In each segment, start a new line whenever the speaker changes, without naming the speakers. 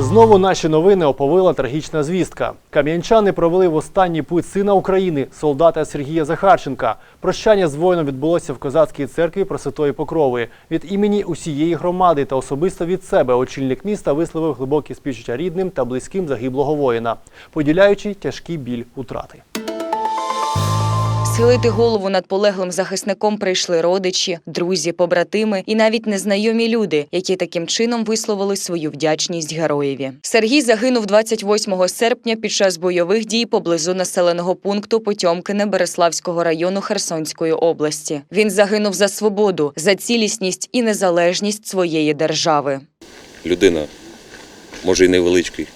Знову наші новини оповила трагічна звістка. Кам'янчани провели в останній путь сина України, солдата Сергія Захарченка. Прощання з воїном відбулося в козацькій церкві Пресвятої Покрови. Від імені усієї громади та особисто від себе очільник міста висловив глибокі співчуття рідним та близьким загиблого воїна, поділяючи тяжкий біль утрати.
Схилити голову над полеглим захисником прийшли родичі, друзі, побратими і навіть незнайомі люди, які таким чином висловили свою вдячність героєві. Сергій загинув 28 серпня під час бойових дій поблизу населеного пункту Потьомкине Береславського району Херсонської області. Він загинув за свободу, за цілісність і незалежність своєї держави.
людина, може і невеличкий,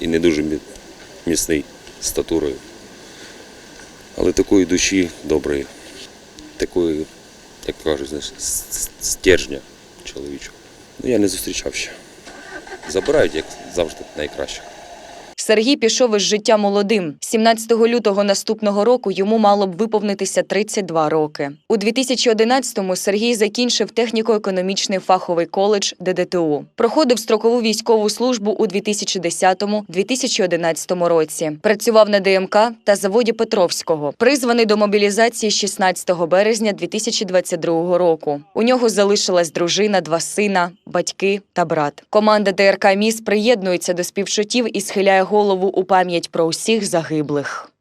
і не дуже міцний статурою, але такої душі доброї, такої, як кажуть, знаєш, стержня чоловічого. Ну, я не зустрічав ще. Забирають, як завжди, найкращих.
Сергій пішов із життя молодим. 17 лютого наступного року йому мало б виповнитися 32 роки. У 2011-му Сергій закінчив техніко-економічний фаховий коледж ДДТУ. Проходив строкову військову службу у 2010-2011 році. Працював на ДМК та заводі Петровського. Призваний до мобілізації 16 березня 2022 року. У нього залишилась дружина, два сина, батьки та брат. Команда ДРК Міс приєднується до співчуттів і схиляє голову у пам'ять про усіх загиблих.